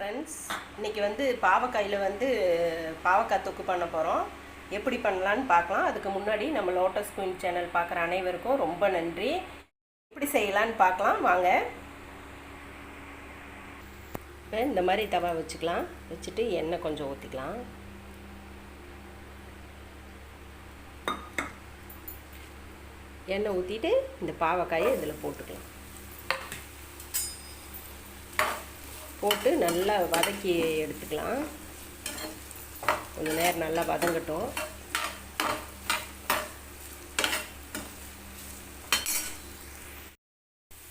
Friends இன்றைக்கி வந்து பாவக்காயில் வந்து பாவக்காய் தொக்கு பண்ண போகிறோம் எப்படி பண்ணலான்னு பார்க்கலாம். அதுக்கு முன்னாடி நம்ம லோட்டஸ் குயின் சேனல் பார்க்குற அனைவருக்கும் ரொம்ப நன்றி. எப்படி செய்யலான்னு பார்க்கலாம். வாங்க. இப்போ இந்த மாதிரி தவா வச்சுக்கலாம். வச்சுட்டு எண்ணெய் கொஞ்சம் ஊற்றிக்கலாம் எண்ணெய் ஊற்றிட்டு இந்த பாவக்காயை இதில் போட்டுக்கலாம். போட்டு நல்லா வதக்கி எடுத்துக்கலாம். கொஞ்சம் நேரம் நல்லா வதங்கட்டும்.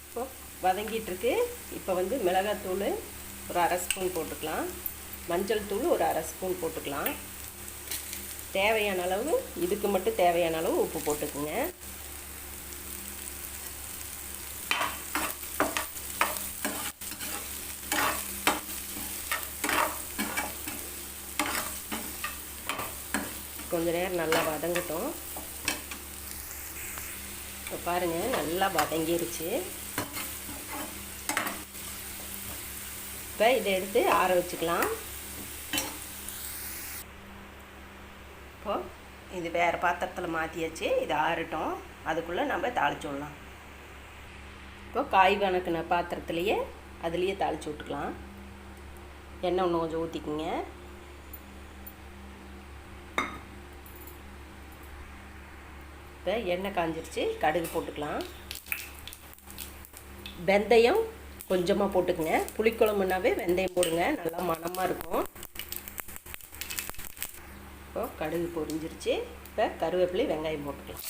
இப்போ வதங்கிட்டுருக்கு. இப்போ வந்து மிளகாத்தூள் ஒரு அரை ஸ்பூன் போட்டுக்கலாம். மஞ்சள் தூள் ஒரு அரை ஸ்பூன் போட்டுக்கலாம். தேவையான அளவு இதுக்கு மட்டும் தேவையான அளவு உப்பு போட்டுக்குங்க. கொஞ்சம் நேரம் நல்லா வதங்கட்டும். இப்போ பாருங்கள் நல்லா வதங்கிருச்சு. இப்போ இதை எடுத்து ஆற வச்சுக்கலாம். இப்போ இது வேறு பாத்திரத்தில் மாற்றியாச்சு இது ஆறட்டும். அதுக்குள்ளே நம்ம தாளிச்சு விடலாம். இப்போ காய் வணக்கின பாத்திரத்துலேயே அதுலேயே தாளித்து விட்டுக்கலாம். எண்ணெய் ஒன்று கொஞ்சம் ஊற்றிக்குங்க இப்போ எண்ணெய் காஞ்சிருச்சு கடுகு போட்டுக்கலாம். வெந்தயம் கொஞ்சமாக போட்டுக்குங்க. புளிக்குழம்புனாவே வெந்தயம் போடுங்க நல்லா மணமாக இருக்கும். இப்போ கடுகு பொரிஞ்சிருச்சு. இப்போ கருவேப்பிலை வெங்காயம் போட்டுக்கலாம்.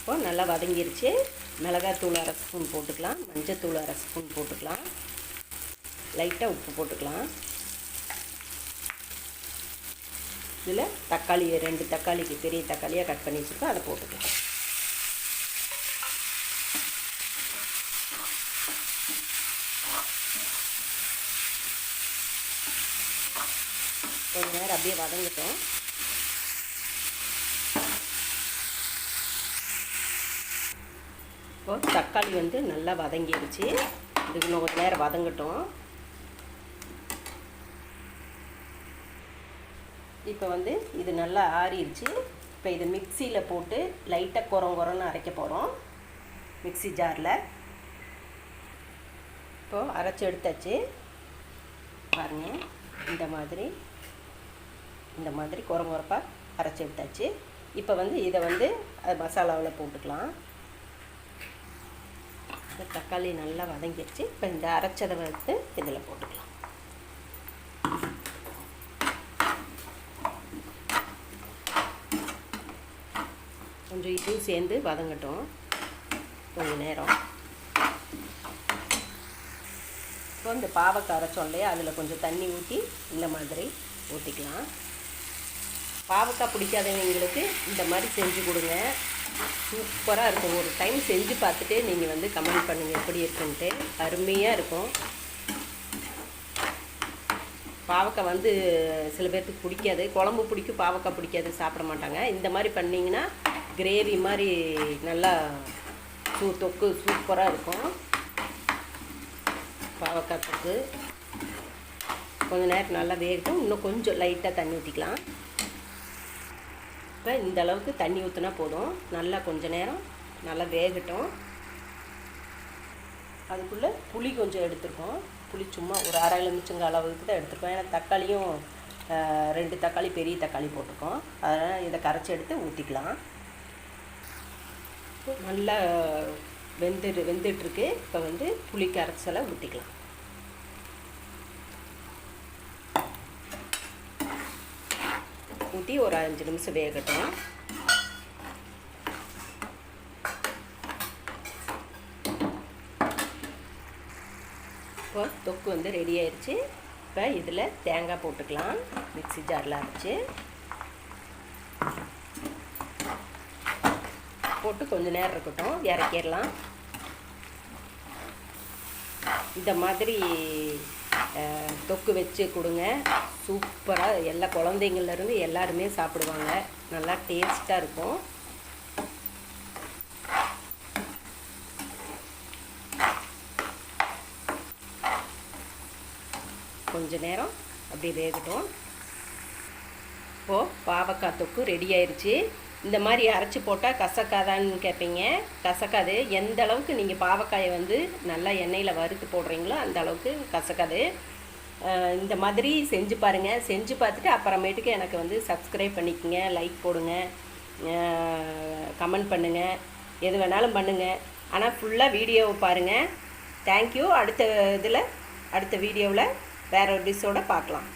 இப்போ நல்லா வதங்கிருச்சு. மிளகாத்தூள் அரை ஸ்பூன் போட்டுக்கலாம். மஞ்சத்தூள் அரை ஸ்பூன் போட்டுக்கலாம். லைட்டாக உப்பு போட்டுக்கலாம். இதில் தக்காளி ரெண்டு தக்காளிக்கு பெரிய தக்காளியாக கட் பண்ணி வச்சுருக்கோம் அதை போட்டுக்கலாம். கொஞ்ச நேரம் அப்படியே வதங்கிட்டோம். இப்போ தக்காளி வந்து நல்லா வதங்கிடுச்சு. இதுக்கு இன்னும் கொஞ்சம் நேரம் வதங்கட்டும். இப்போ வந்து இது நல்லா ஆறிடுச்சு. இப்போ இது மிக்சியில் போட்டு லைட்டாக குரம் குரம்னு அரைக்க போகிறோம் மிக்சி ஜாரில். இப்போது அரைச்சி எடுத்தாச்சு. பாருங்கள் இந்த மாதிரி. இந்த மாதிரி குரம் குறப்பாக அரைச்சி எடுத்தாச்சு. இப்போ வந்து இதை வந்து மசாலாவில் போட்டுக்கலாம். இந்த தக்காளி நல்லா வதங்கிடுச்சு. இப்போ இந்த அரைச்சதை வந்து இதில் போட்டுக்கலாம். கொஞ்சம் இதுவும் சேர்ந்து வதங்கட்டும். கொஞ்சம் நேரம். இப்போ இந்த பாவக்காய் அரைச்சோம் இல்லையா? அதில் கொஞ்சம் தண்ணி ஊற்றி இந்த மாதிரி ஊற்றிக்கலாம் பாவக்காய் பிடிக்காதவங்களுக்கு இந்த மாதிரி செஞ்சு கொடுங்க. சூப்பராக இருக்கும். ஒரு டைம் செஞ்சு பார்த்துட்டு நீங்கள் வந்து கமெண்ட் பண்ணுங்கள் எப்படி இருக்குன்ட்டு. அருமையாக இருக்கும். பாவக்காய் வந்து சில பேர்த்துக்கு பிடிக்காது. குழம்பு பிடிக்கும் பாவக்காய் பிடிக்காது சாப்பிட மாட்டாங்க. இந்த மாதிரி பண்ணிங்கன்னா கிரேவி மாதிரி நல்லா சூ தொக்கு சூப்பராக இருக்கும். பாவக்காய் தொக்கு. கொஞ்சம் நேரம் நல்லா வேகட்டும். இன்னும் கொஞ்சம் லைட்டாக தண்ணி ஊற்றிக்கலாம் இப்போ இந்த அளவுக்கு தண்ணி ஊற்றினா போதும். நல்லா கொஞ்சம் நேரம் நல்லா வேகட்டும். அதுக்குள்ளே புளி கொஞ்சம் எடுத்துருக்கோம். புளி சும்மா ஒரு அரை எலுமிச்சங்க அளவுக்கு தான் எடுத்துருக்கோம். ஏன்னா தக்காளியும் ரெண்டு தக்காளி பெரிய தக்காளி போட்டிருக்கோம். அதனால் இதை கரைச்சி எடுத்து ஊற்றிக்கலாம் நல்லா வெந்து வெந்துட்டுருக்கு. இப்போ வந்து புளி கரைச்சலை ஊற்றிக்கலாம் ஊற்றி ஒரு அஞ்சு நிமிஷம் வேகட்டும். இப்போ தொக்கு வந்து ரெடி ஆயிடுச்சு இப்போ இதில் தேங்காய் போட்டுக்கலாம். மிக்சி ஜாரில் அரைச்சி. போட்டு கொஞ்சம் நேரம் இருக்கட்டும் இறக்கிடலாம். இந்த மாதிரி தொக்கு வச்சு கொடுங்க. சூப்பராக எல்லா குழந்தைங்கள்லேருந்து எல்லாருமே சாப்பிடுவாங்க. நல்லா டேஸ்ட்டாக இருக்கும். கொஞ்ச நேரம் அப்படி வேகட்டும். இப்போது பாவக்காய் தொக்கு ரெடி ஆயிடுச்சு இந்த மாதிரி அரைச்சி போட்டால் கசக்காதான்னு கேட்பீங்க கசக்காது. எந்த அளவுக்கு நீங்கள் பாவக்காயை வந்து நல்லா எண்ணெயில் வறுத்து போடுறீங்களோ அந்த அளவுக்கு கசக்காது. இந்த மாதிரி செஞ்சு பாருங்கள் செஞ்சு பார்த்துட்டு அப்புறமேட்டுக்கு எனக்கு வந்து சப்ஸ்கிரைப் பண்ணிக்கோங்க லைக் போடுங்க கமெண்ட் பண்ணுங்கள் எது வேணாலும் பண்ணுங்கள் ஆனால் ஃபுல்லாக வீடியோவை பாருங்கள் தேங்க்யூ அடுத்த இதில் அடுத்த வீடியோவில் வேற ஒரு டிஷ்ஷோடு பார்க்கலாம்.